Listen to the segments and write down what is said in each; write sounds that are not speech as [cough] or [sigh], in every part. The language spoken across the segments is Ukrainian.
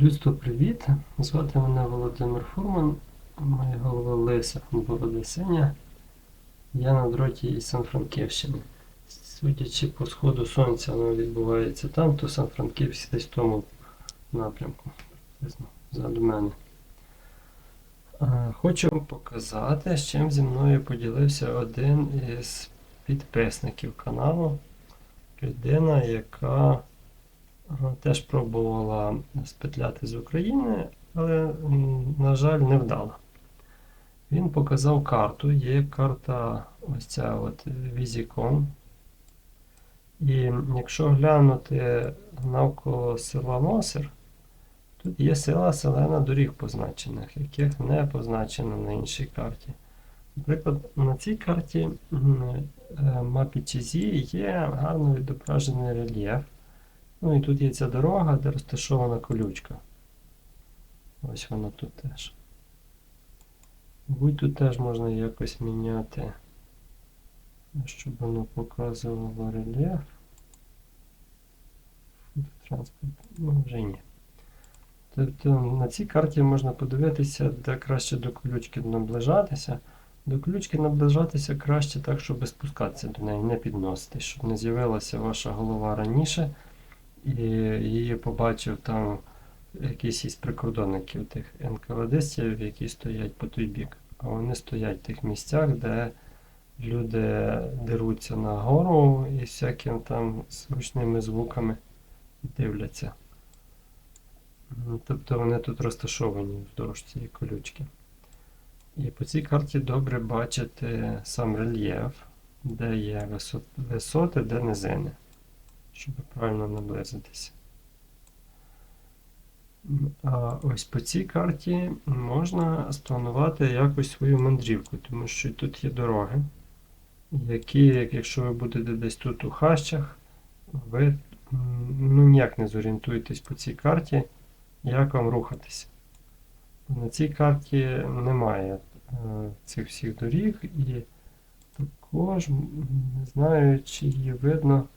Людство, привіт! Звати мене Володимир Фурман, моя голова Лиса, борода синя. Я на дроті із Сан-Франківщини. Судячи по сходу сонця, воно відбувається там, то Сан-Франківськ десь в тому напрямку, приблизно позаду мене. Хочу вам показати, з чим зі мною поділився один із підписників каналу. Людина, яка Теж пробувала спетляти з України, але, на жаль, не вдала. Він показав карту. Є карта ось ця от Візікон. І якщо глянути навколо села Мосер, тут є села селена доріг позначених, яких не позначено на іншій карті. Наприклад, на цій карті е, мапі Чизі є гарно відображений рельєф. Ну і тут є ця дорога, де розташована колючка. Ось вона тут теж. Будь тут теж можна якось міняти, щоб воно показувало рельєф. Транспорт, ну вже ні. Тобто на цій карті можна подивитися, де краще до колючки наближатися. До колючки наближатися краще так, щоб спускатися до неї, не підносити, щоб не з'явилася ваша голова раніше і її побачив там якийсь із прикордонників тих НКВДстів, які стоять по той бік. А вони стоять в тих місцях, де люди деруться на гору і всяким там з гучними звуками дивляться. М, Тобто вони тут розташовані вздовж цієї колючки. І по цій карті добре бачити сам рельєф, де є висоти, де низини щоб правильно наблизитися. А ось по цій карті можна спланувати якось свою мандрівку, тому що тут є дороги, які, якщо ви будете десь тут у хащах, ви ну, ніяк не зорієнтуєтесь по цій карті, як вам рухатися. На цій карті немає е, цих всіх доріг і також не знаю, чи її видно.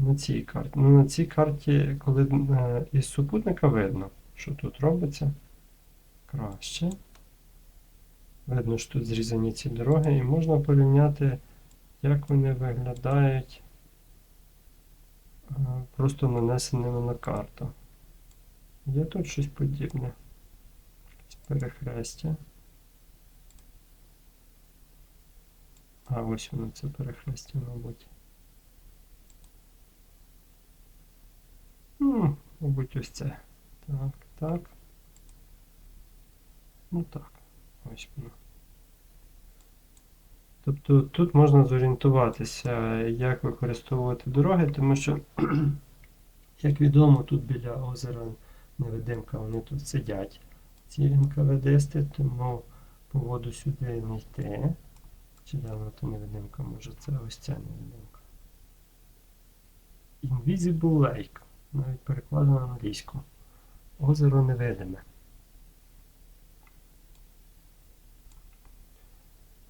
На цій карті. Ну, на цій карті, коли е, із супутника видно, що тут робиться краще. Видно, що тут зрізані ці дороги, і можна порівняти, як вони виглядають е, просто нанесеними на карту. Є тут щось подібне. Перехрестя. А ось воно це перехрестя, мабуть. Ну, мабуть, ось це. Так, так. Ну так. Ось воно. Тобто тут можна зорієнтуватися, як використовувати дороги, тому що, [clears throat] як відомо, тут біля озера Невидимка вони тут сидять, ці НКВДсти, тому по воду сюди не йти. Чи де вона то невидимка може? Це ось ця невидимка. Invisible Lake навіть перекладено англійську. Озеро невидиме.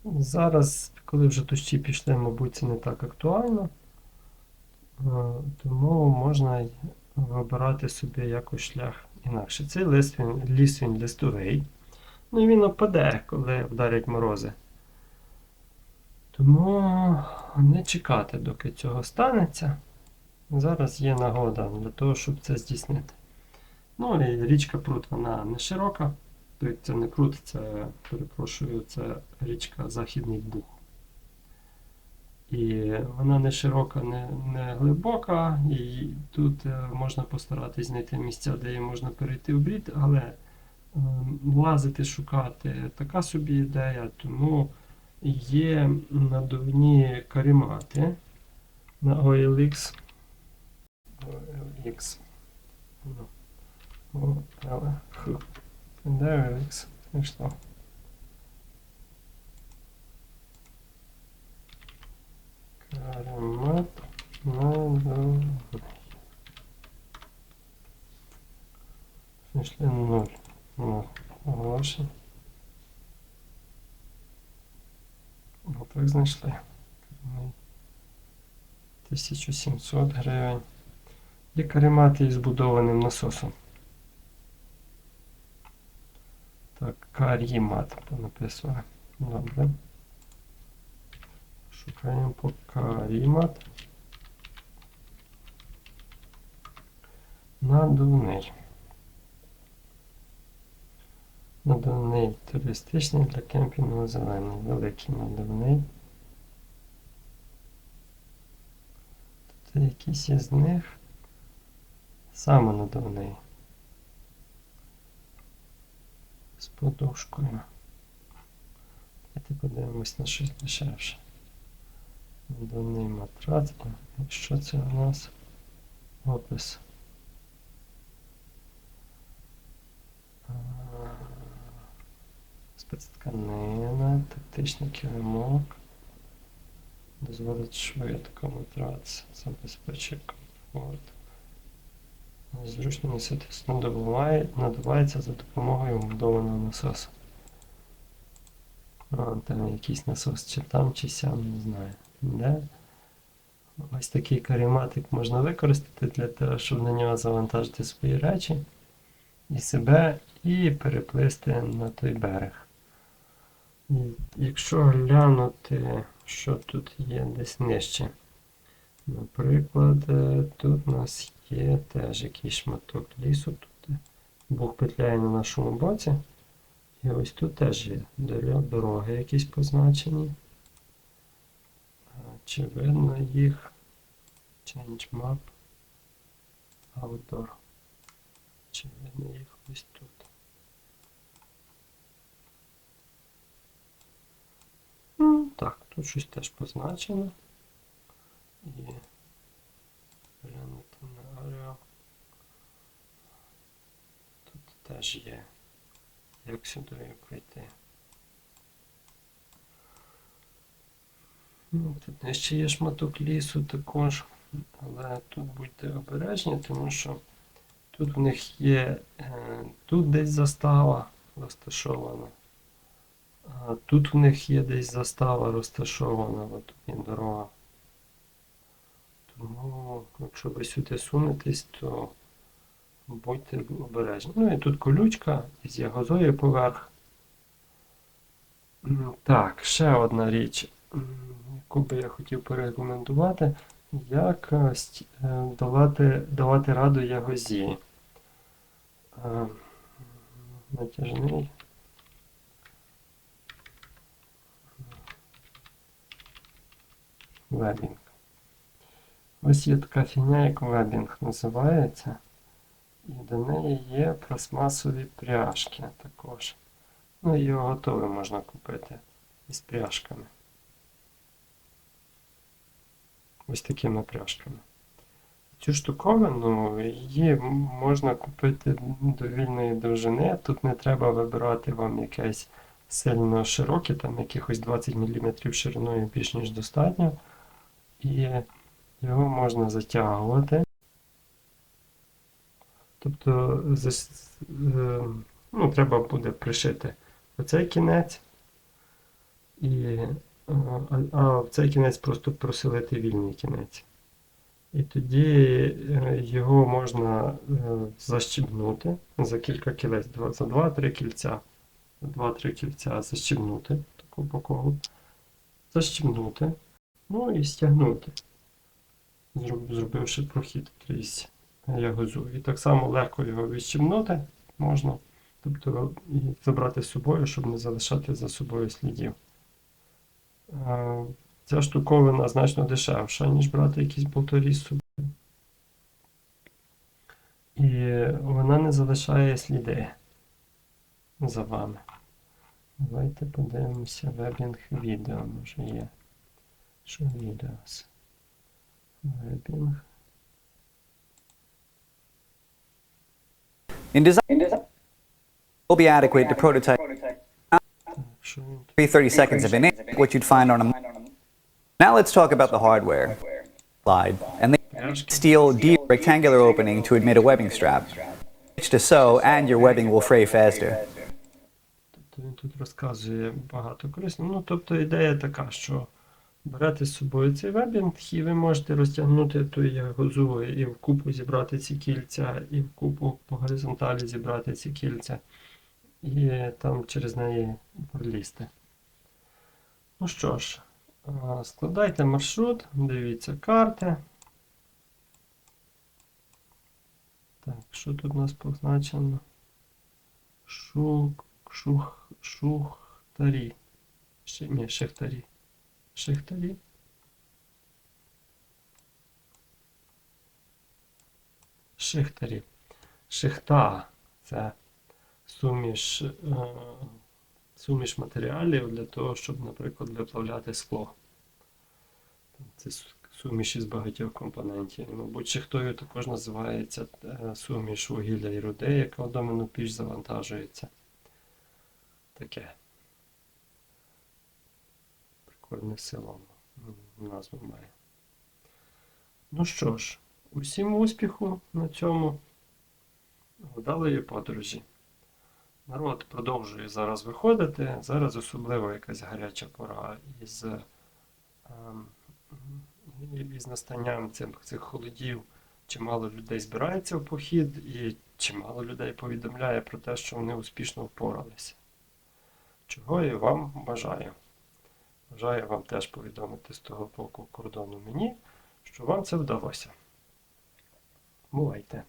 Зараз, коли вже дощі пішли, мабуть, це не так актуально. Е, Тому можна вибирати собі якось шлях інакше. Цей ліс він, ліс він листовий. Ну і він опаде, коли вдарять морози. Тому не чекати, доки цього станеться. Зараз є нагода для того, щоб це здійснити. Ну і річка Прут, вона не широка. Тобто Це не Прут, це, перепрошую, це річка Західний Буг. І вона не широка, не, не глибока, і тут е, можна постаратись знайти місця, де її можна перейти в брід, але е, лазити, шукати така собі ідея, тому є надувні карімати на OLX. OLX. Ну, OLX. Де OLX? Знайшло. Каремат надувний. Знайшли 0. Ну, оголошень. Отак знайшли. 1700 гривень. І каремат із збудованим насосом. Так, карімат понаписували. Добре. Шукаємо по карімат. Надувний. Надувний туристичний для кемпінгу зелений. Великий надувний. Тут якийсь із них самонадувний. З подушкою. Давайте подивимось на щось дешевше. Надувний матрац. І що це у нас? Опис. Спецтканина, тактичний килимок. Дозволить швидко матрац, забезпечує комфорт. Зручно носити надуває, надувається за допомогою вбудованого насосу. А, там якийсь насос чи там, чи сям, не знаю. Де? Ось такий карематик можна використати для того, щоб на нього завантажити свої речі і себе, і переплисти на той берег. І якщо глянути, що тут є десь нижче. Наприклад, е, тут у нас є теж якийсь шматок лісу. Тут Бог петляє на нашому боці. І ось тут теж є дороги якісь позначені. Чи видно їх? Change map. Outdoor. Чи видно їх ось тут? Ну, так, тут щось теж позначено. І глянути на ареал. Теж є. Як сюди пройти? Ну, тут нижче є шматок лісу також, але тут будьте обережні, тому що тут в них є е, тут десь застава розташована. А тут в них є десь застава розташована, от тут є дорога. Тому, якщо ви сюди сунетесь, то будьте обережні. Ну і тут колючка із ягозою поверх. Так, ще одна річ, яку би я хотів порекомендувати, як е, е, давати, давати раду ягозі. Е, Натяжний. Вебінг. Ось є така фігня, як вебінг називається. І до неї є пластмасові пряжки також. Ну, його готове можна купити із пряжками. Ось такими пряжками. Цю штуковину її можна купити до вільної довжини. Тут не треба вибирати вам якесь сильно широке, там якихось 20 мм шириною більш ніж достатньо. І його можна затягувати. Тобто е, ну, треба буде пришити оцей кінець, і, е, а, в цей кінець просто проселити вільний кінець. І тоді е, його можна защібнути за кілька кілець, за 2-3 кільця. 2-3 кільця защібнути таку по. Защібнути, ну і стягнути, зробивши прохід крізь ягозу. І так само легко його відщібнути можна, тобто і забрати з собою, щоб не залишати за собою слідів. Е, Ця штуковина значно дешевша, ніж брати якісь болтарі з собою. І вона не залишає сліди за вами. Давайте подивимося вебінг відео, може є. Що відео? Вебінг. In design, will be adequate to prototype Що він every 30 seconds of image, what you'd find on a. Now let's talk about the hardware. Slide and the Пряжки. steel D rectangular opening to admit a webbing strap. Which to sew and your webbing will fray faster. Тобто він тут розказує багато корисного. Ну, тобто ідея така, що Берете з собою цей вебінг, і ви можете розтягнути ту ягозу і в купу зібрати ці кільця, і в купу по горизонталі зібрати ці кільця, і там через неї пролізти. Ну що ж, складайте маршрут, дивіться карти. Так, що тут у нас позначено? Шук, шух, шухтарі. Ні, шихтарі. Шихтарі. Шихтарі. Шихта це суміш, е, суміш матеріалів для того, щоб, наприклад, виплавляти скло. Це суміш із багатьох компонентів. Мабуть, шихтою також називається е, суміш вугілля і руди, яка в доменну піч завантажується. Таке. Прикольне село назву має. Ну що ж, усім успіху на цьому вдалої подорожі. Народ продовжує зараз виходити. Зараз особливо якась гаряча пора із, ем, із настанням цих, цих холодів. Чимало людей збирається в похід, і чимало людей повідомляє про те, що вони успішно впоралися. Чого і вам бажаю. Бажаю вам теж повідомити з того боку кордону мені, що вам це вдалося. Бувайте!